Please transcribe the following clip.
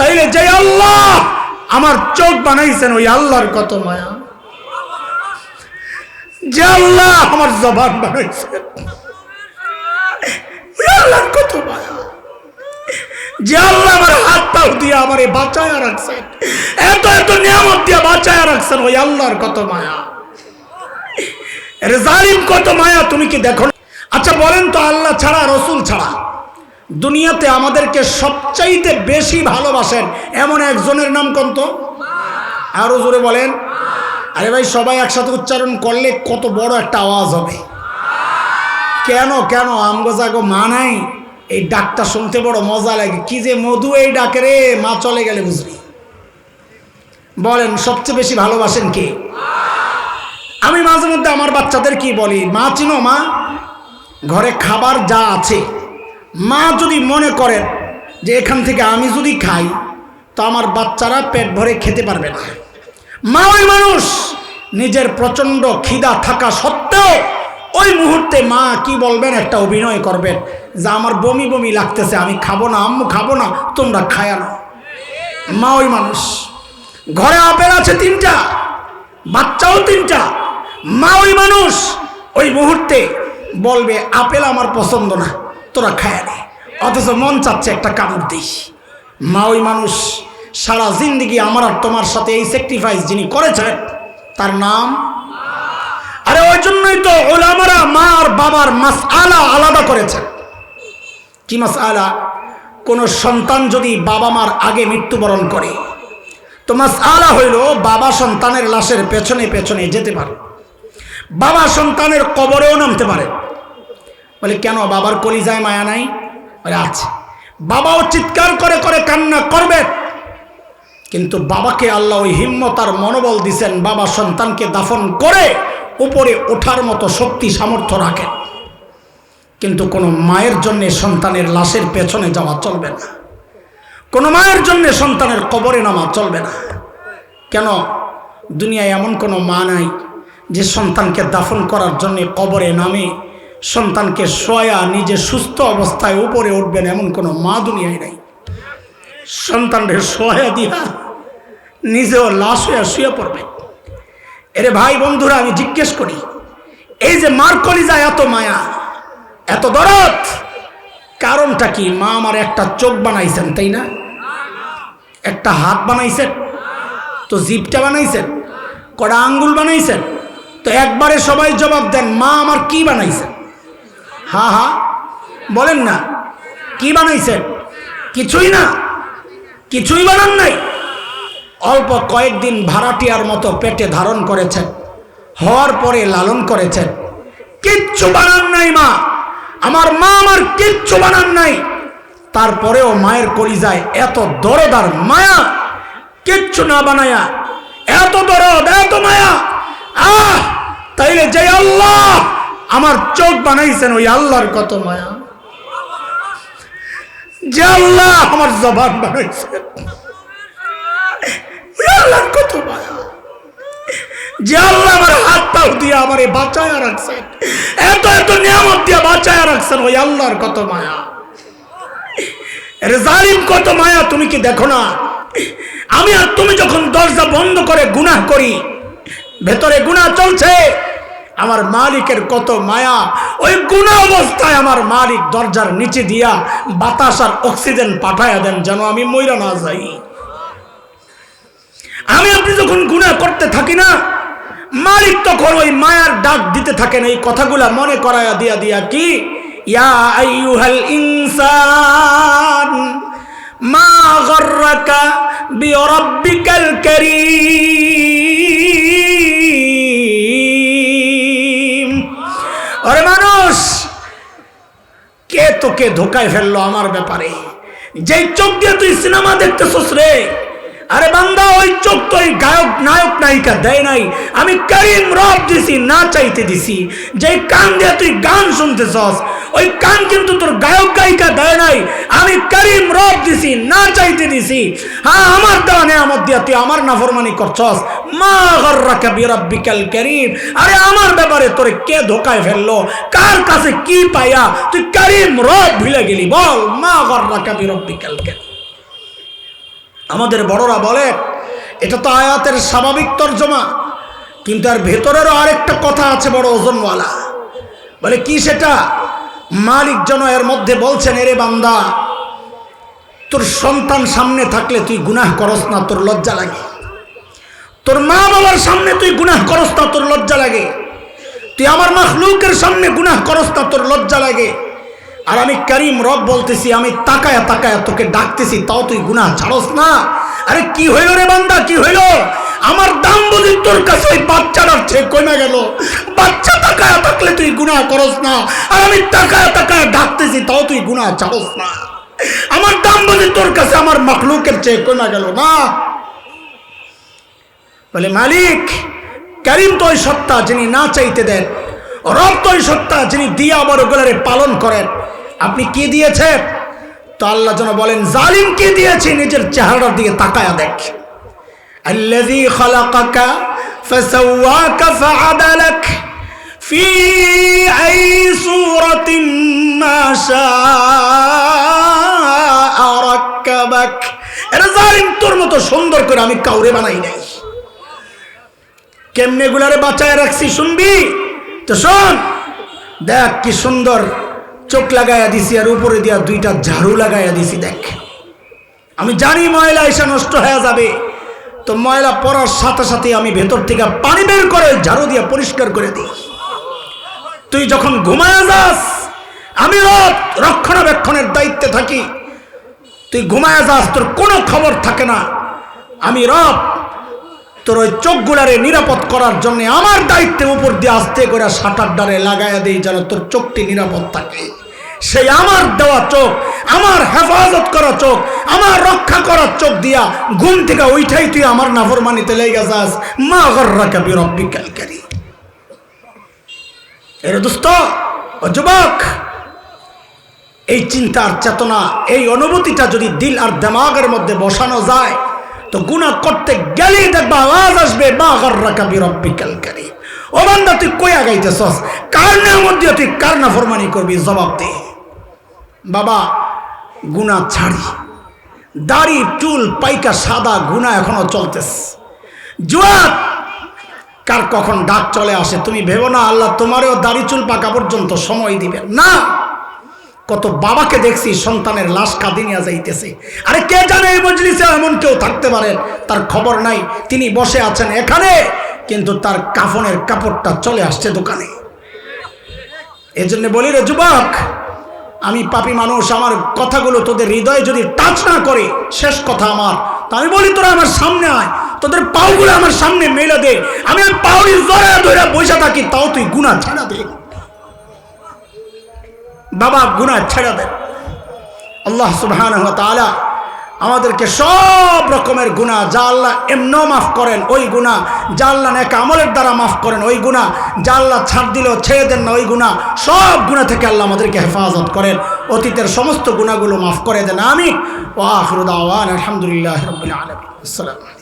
তাইলে যে আল্লাহ! আমার চোখ বানাইছেন ওই আল্লাহর কত মায়া। যে আল্লাহ আমার জবান বানাইছেন। আল্লাহর কত মায়া। যে আল্লাহ আমার হাত পাও দিয়ে আমারে বাঁচায় রাখছেন। এত এত নিয়ামত দিয়ে বাঁচায় রাখছেন, ওই আল্লাহর কত মায়া। এর জালিম কত মায়া তুমি কি দেখো আচ্ছা বলেন তো, আল্লাহ ছাড়া রসুল ছাড়া? দুনিয়াতে আমাদেরকে সবচাইতে বেশি ভালোবাসেন এমন একজনের নাম কোন তো আরও জোরে বলেন। আরে ভাই, সবাই একসাথে উচ্চারণ করলে কত বড় একটা আওয়াজ হবে। কেন কেন? আমগো জাগো মা নাই? এই ডাকটা শুনতে বড় মজা লাগে। কি যে মধু এই ডাকে রে, মা চলে গেলে বুঝলি। বলেন, সবচেয়ে বেশি ভালোবাসেন কে? আমি মাঝে মধ্যে আমার বাচ্চাদের কি বলি? মা চিনো মা? ঘরে খাবার যা আছে মা যদি মনে করেন যে এখান থেকে আমি যদি খাই, তো আমার বাচ্চারা পেট ভরে খেতে পারবে না। মা ওই মানুষ, নিজের প্রচণ্ড খিদা থাকা সত্ত্বেও ওই মুহূর্তে মা কি বলবেন, একটা অভিনয় করবেন, যে আমার বমি বমি লাগতেছে, আমি খাব না, আম্মু খাব না, তোমরা খায়া না মা ওই মানুষ, ঘরে আপেল আছে তিনটা, বাচ্চাও তিনটা, মা ওই মানুষ ওই মুহূর্তে বলবে, আপেল আমার পছন্দ না। তোরা খায় নে অথচ মন চাচ্ছে একটা কামড় দিস। মা ওই মানুষ, সারা জিন্দিগি আমার আর তোমার সাথে এই স্যাক্রিফাইস যিনি করেছেন, তার নাম? আরে ওই জন্যই তো ওলামারা মা আর বাবার মাস আলা আলাদা করেছেন। কি মাস আলা কোনো সন্তান যদি বাবা মার আগে মৃত্যুবরণ করে, তো মাস আলা হইল বাবা সন্তানের লাশের পেছনে পেছনে যেতে পারে। বাবা সন্তানের কবরেও নামতে পারে। বলে, কেন? বাবার কলিজায় মায়া নাই? বলে, আছে। বাবাও চিৎকার করে করে কান্না করবে। কিন্তু বাবাকে আল্লাহ ওই হিম্মত আর মনোবল দিছেন, বাবা সন্তানকে দাফন করে উপরে ওঠার মতো শক্তি, সামর্থ্য রাখেন। কিন্তু কোনো মায়ের জন্যে সন্তানের লাশের পেছনে যাওয়া চলবে না। কোনো মায়ের জন্য সন্তানের কবরে নামা চলবে না। কেন? দুনিয়ায় এমন কোনো মা নাই যে সন্তানকে দাফন করার জন্য কবরে নামে সন্তানকে শোয়া, নিজে সুস্থ অবস্থায় উপরে উঠবেন এমন কোনো মা দুনিয়ায় নাই। সন্তানকে শোয়া দিয়া নিজেও লাশ হয়ে শুয়ে পড়বে। এরে ভাই বন্ধুরা, আমি জিজ্ঞেস করি, এই যে মার কলিজা এত মায়া, এত দরদ, কারণটা কি? মা আমার একটা চোখ বানাইছেন, তাই না? একটা হাত বানাইছেন, তো জিপটা বানাইছেন, কটা আঙ্গুল বানাইছেন, তো একবারে সবাই জবাব দেন, মা আমার কি বানাইছেন? হা হা, বলেন না। কি বানাইছেন? কিছুই না। কিছুই বানান নাই। অল্প কয়েকদিন ভাড়াটিয়ার মতো পেটে ধারণ করেছেন, হওয়ার পরে লালন করেছেন। কিচ্ছু বানান নাই, মা। আমার মা আমার কিচ্ছু বানান নাই। তারপরেও মায়ের কলিজায় এত দরদার মায়া, কিচ্ছু না বানায়া, এত দরদ, এত মায়া। আহ, তাইলে যে আল্লাহ আমার চোখ বানাইছেন ওই আল্লাহর কত মায়া। যে আল্লাহ আমার জবান বানাইছেন আল্লাহর কত মায়া। যে আল্লাহ আমার হাত পাও দিয়ে আমারে বাঁচায় রাখছেন, এত এত নিয়ামত দিয়ে বাঁচায় রাখছেন, ওই আল্লাহর কত মায়া। এর জালিম, কত মায়া তুমি কি দেখো না? আমি আর তুমি যখন দরজা বন্ধ করে গুনাহ করি, ভেতরে গুনাহ চলছে। আমার মালিকের কত মায়া, ওই গুণা অবস্থায় আমার মালিক দরজার নিচে দিয়া বাতাস আর অক্সিজেন পাঠায়া দেন, যেন আমি মইরা না যাই। আমি আপনি যখন গুনাহ করতে থাকি না, মালিক তখন ওই মায়ার ডাক দিতে থাকেন, এই কথাগুলা মনে করায়া দিয়া দিয়া কি, ইয়া ইনসান, মা গর্রাকা বিরাব্বিকাল কারীম। তোকে ধোকায় ফেলল আমার ব্যাপারে। যেই চোখ দিয়ে তুই সিনেমা দেখতেছস রে আরে বান্দা, ওই চোখ তো ওই গায়ক, নায়ক নায়িকা দেয় নাই। আমি করিম রব দিছি, না চাইতে দিছি। যেই কান দিয়ে তুই গান শুনতেছস, ওই কান কিন্তু তোর গায়ক গায়িকা দেয় নাই। আমি করিম রব দিছি, না চাইতে দিছি। হ্যাঁ আমার দেওয়া নেয়ামত দিয়া তুই আমার নাফরমানি করছস। মা গর্রাকা বিরাব্বিকাল করিম। আরে আমার ব্যাপারে তোরে কে ধোকায় ফেলল? কার কাছে কি পাইয়া তুই করিম রব ভুলে গেলি বল? মা গর্রাকা বিরাব্বিকাল করিম। আমাদের বড়রা বলে, এটা তো আয়াতের স্বাভাবিক তর্জমা। কিন্তু আর ভেতরেরও আরেকটা কথা আছে বড় ওজনওয়ালা। বলে, কি সেটা? মালিক জন এর মধ্যে বলছেন, এরে বান্দা, তোর সন্তান সামনে থাকলে তুই গুনাহ করস না, তোর লজ্জা লাগে। তোর মা বাবার সামনে তুই গুনাহ করস না, তোর লজ্জা লাগে। তুই আমার মা মাখলুকের সামনে গুনাহ করস না, তোর লজ্জা লাগে। আর আমি করিম রব বলতেছি, আমি তাকায়া তাকায়া তোকে ডাকতেছি, তাও তুই গুনাহ ছাড়স না। আরে কি হইল রে বান্দা, কি হইল? আমার দাম বুঝি তোর কাছে ওই বাচ্চাটার চেয়ে কমে গেল। বাচ্চা তাকায়া থাকলে তুই গুনাহ করস না। আর আমি তাকায়া তাকায়া ডাকতেছি, তাও তুই গুনাহ ছাড়স না। আমার দাম বুঝি তোর কাছে আমার মাখলুকের চেয়ে কমে গেল না। বলে, মালিক, করিম তো ওই সত্তা যিনি না চাইতে দেন, রব তো ওই সত্তা যিনি দিয়া বড় গোলারে পালন করেন। আপনি কি দিয়েছেন তো আল্লাহ যেন বলেন জালিম কি দিয়েছে নিজের চেহারার দিকে তাকায়া দেখ الذي خلقك فسواك فعدلك في أي صورة ما شاء ركبك এরা জালিম তোর মতো সুন্দর করে আমি কাউরে বানাই নাই কেমনে গুলারে বাঁচায় রাখছি শুনবি তো শোন দেখ কি সুন্দর চোখ লাগাইয়া দিছি আর উপরে দিয়া দুইটা ঝাড়ু লাগাইয়া দিছি, দেখ। আমি জানি ময়লা এসে নষ্ট হয়ে যাবে। তো ময়লা পড়ার সাথে সাথে আমি ভেতর থেকে পানি বের করে ঝাড়ু দিয়ে পরিষ্কার করে দিই। তুই যখন ঘুমায় যাস, আমি রব রক্ষণাবেক্ষণের দায়িত্বে থাকি। তুই ঘুমায় যাস, তোর কোনো খবর থাকে না। আমি রব তোর ওই চোখগুলারে নিরাপদ করার জন্য আমার দায়িত্বের উপর দিয়ে আস্তে করে সাঁটার ডারে লাগাইয়া দিই যেন তোর চোখটি নিরাপদ থাকে। সেই আমার দেওয়া চোখ, আমার হেফাজত করা চোখ, আমার রক্ষা করার চোখ দিয়া ঘুম থেকে ওইটাই তুই আমার নাফরমানিতে লেগে যাস। মা গর্রা কবি রব্বিকালকারী এর দোস্ত যুবক, এই চিন্তার চেতনা, এই অনুভূতিটা যদি দিল আর দেমাগের মধ্যে বসানো যায় তো গুণা করতে গেলেই দেখবা আওয়াজ আসবে, মা গর্রা কবি রব্বিকালকারী ও বান্দা, তুই কই আগাইতেছস? কার নামত দিয়ে তুই কার না ফরমানি করবি? জবাব দে। বাবা, গুণা ছাড়ি। দাড়ি, চুল, পাইকা, সাদা, গুণা এখনও চলতেছে। জুয়াত! কার কখন ডাক চলে আসে তুমি ভেবো না, আল্লাহ তোমারও দাড়ি, চুল, পাকা পর্যন্ত সময় দিবেন। না! কত বাবাকে দেখছি সন্তানের লাশ কাঁদি নিয়ে যাইতেছে। আরে কে জানে এই মজলিসে এমন কেউ থাকতে পারেন তার খবর নাই। তিনি বসে আছেন এখানে, কিন্তু তার কাফনের কাপড়টা চলে আসছে দোকানে। এজন্য বলি রে যুবক, আমি পাপি মানুষ, আমার কথাগুলো তোদের হৃদয়ে যদি টাচ না করে, শেষ কথা আমার। তা আমি বলি, তোরা আমার সামনে আয়। তোদের পাওগুলো আমার সামনে মেলে দে। আমি পাউরি জোরে ধরে বসে থাকি, তাও তুই গুণা ছেড়া দে। বাবা গুণা ছেড়া দেন। আল্লাহ সুবহান আমাদেরকে সব রকমের গুণা যা আল্লাহ এমন মাফ করেন, ওই গুণা যা আল্লাহ নেক আমলের দ্বারা মাফ করেন, ওই গুণা যা আল্লাহ ছাড় দিলেও ছেড়ে দেন না, ওই গুণা সব গুণা থেকে আল্লাহ আমাদেরকে হেফাজত করেন। অতীতের সমস্ত গুণাগুলো মাফ করে দেন আমি ও আখরুদ আওয়ান আলহামদুলিল্লাহ আলমী আসসালাম